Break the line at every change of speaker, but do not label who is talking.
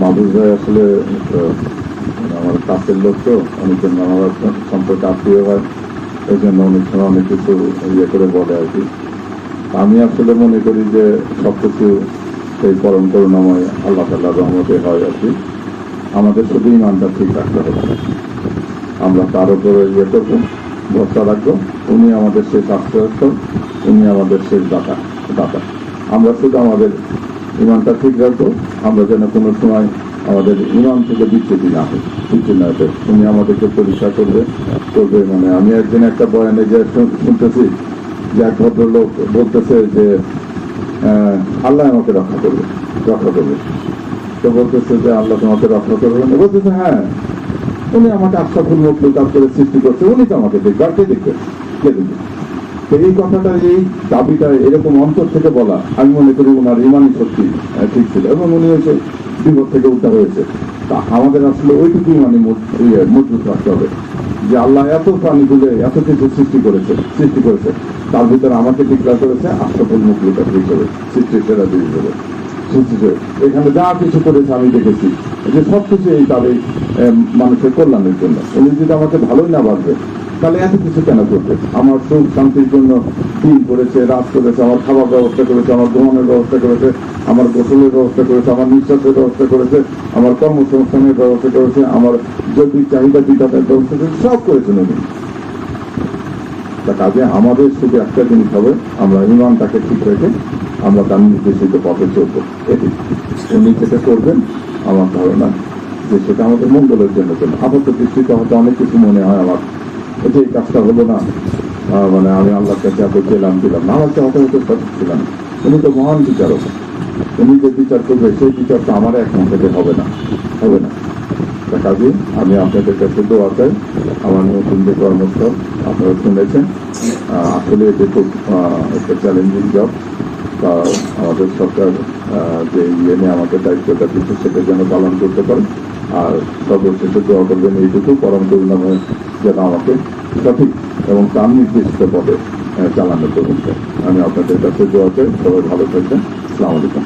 মাহবুব ভাই আসলে আমার কাছের লোক তো অনেকজন আমার সম্পর্কে আত্মীয় হয় এই জন্য অনেক সময় অনেক কিছু ইয়ে করে বলে আর কি আমি আসলে মনে করি যে সব কিছু সেই পরম করুণাময় আল্লাহ তাল্লাহ রহমতে হয় আর কি। আমাদের শুধু ইমানটা ঠিক রাখতে হবে। আমরা তার উপরে ইয়ে করব, ভরসা রাখব, উনি আমাদের শেষ আশ্রয়স্থল, উনি আমাদের শেষ দাতা দাতা। আমরা শুধু আমাদের ইমানটা ঠিক রাখব আমরা যেন কোনো সময় আমাদের ইমান থেকে বিচ্যুতি না হয়। না হয়। উনি আমাদেরকে পরিষ্কার করবে করবে মানে আমি একদিন একটা বয়ানে যে শুন- শুনতেছি, যে এক ভদ্রলোক বলতেছে যে আল্লাহ আমাকে রক্ষা করবে রক্ষা করবে। তো বলতেছে যে, আল্লাহ তোমাকে রক্ষা করবে না। বলতেছে হ্যাঁ উনি আমাকে আশরাফুল মখলুকাত করে সৃষ্টি করছে। উনি তো আমাকে দেখবে, আর কে দেখবে? কে দেখবে? এই কথাটা এই দাবিটা এরকম অন্তর থেকে বলা। আমি মনে করি ওনার ইমানই সত্যি ঠিক ছিল। এবং উনি হয়েছে বিপদ থেকে উদ্ধার হয়েছে। তা আমাদের আসলে ওইটুকু মানে মজবুত রাখতে হবে। যে আল্লাহ এত প্রাণী তুলে এত কিছু সৃষ্টি করেছে সৃষ্টি করেছে, তার ভিতরে আমাকে ডিক্লার করেছে আশরাফুল মখলুকাত হিসেবে সৃষ্টির সেরা দিন হিসেবে সৃষ্টিতে এখানে যা কিছু করেছে আমি দেখেছি, যে সব কিছু এই তার মানুষের কল্যাণের জন্য। উনি যদি আমাকে ভালোই না বাঁচবে তাহলে এত কিছু কেন করবে? আমার সুখ শান্তির জন্য দিন করেছে? রাত করেছে, আমার খাবার ব্যবস্থা করেছে, আমার ঘুমানোর ব্যবস্থা করেছে, আমার গোসলের ব্যবস্থা করেছে, আমার নিঃশ্বাসের ব্যবস্থা করেছে, আমার কর্মসংস্থানের ব্যবস্থা করেছে, আমার জৈবিক চাহিদা, বিকাশের ব্যবস্থা করেছে, সব করেছেন উনি তা কাজে আমাদের শুধু একটা জিনিস হবে, আমরা ইমানটাকে ঠিক রেখে আমরা তার নির্দেশিত পথে চলব। এটি উনি যেটা করবেন, আমার ধারণা যে সেটা আমাদের মঙ্গলের জন্য আপাতত আপাত দৃষ্টিতে হয়তো অনেক কিছু মনে হয় আমার। যে কাজটা হলো না মানে আমি আল্লাহর কাছে এত চেলাম দিলাম আমার হয়তো হতে ছিলাম। উনি তো মহান বিচারক। উনি যে বিচার করবে, সেই বিচার তো আমার এক থেকে হবে না। হবে না। তা কাজে, আমি আপনাদের কাছে দোয়া চাই। আমার নতুন যে কর্মস্থল, আপনারা শুনেছেন। আসলে এটি খুব একটা চ্যালেঞ্জিং জব তা আমাদের সরকার যে ইয়ে নিয়ে আমাদের দায়িত্বটা দিচ্ছে, সেটা যেন পালন করতে পারে। আর সর্বশেষে দোয়া করবেন এইটুকু। পরম করুণাময় যেন আমাকে সঠিক এবং তার নির্দিষ্ট পদে চালানোর চালানো পর্যন্ত আমি আপনাদের কাছে দোয়া চাই। সবাই ভালো থাকবেন। আসসালামু আলাইকুম।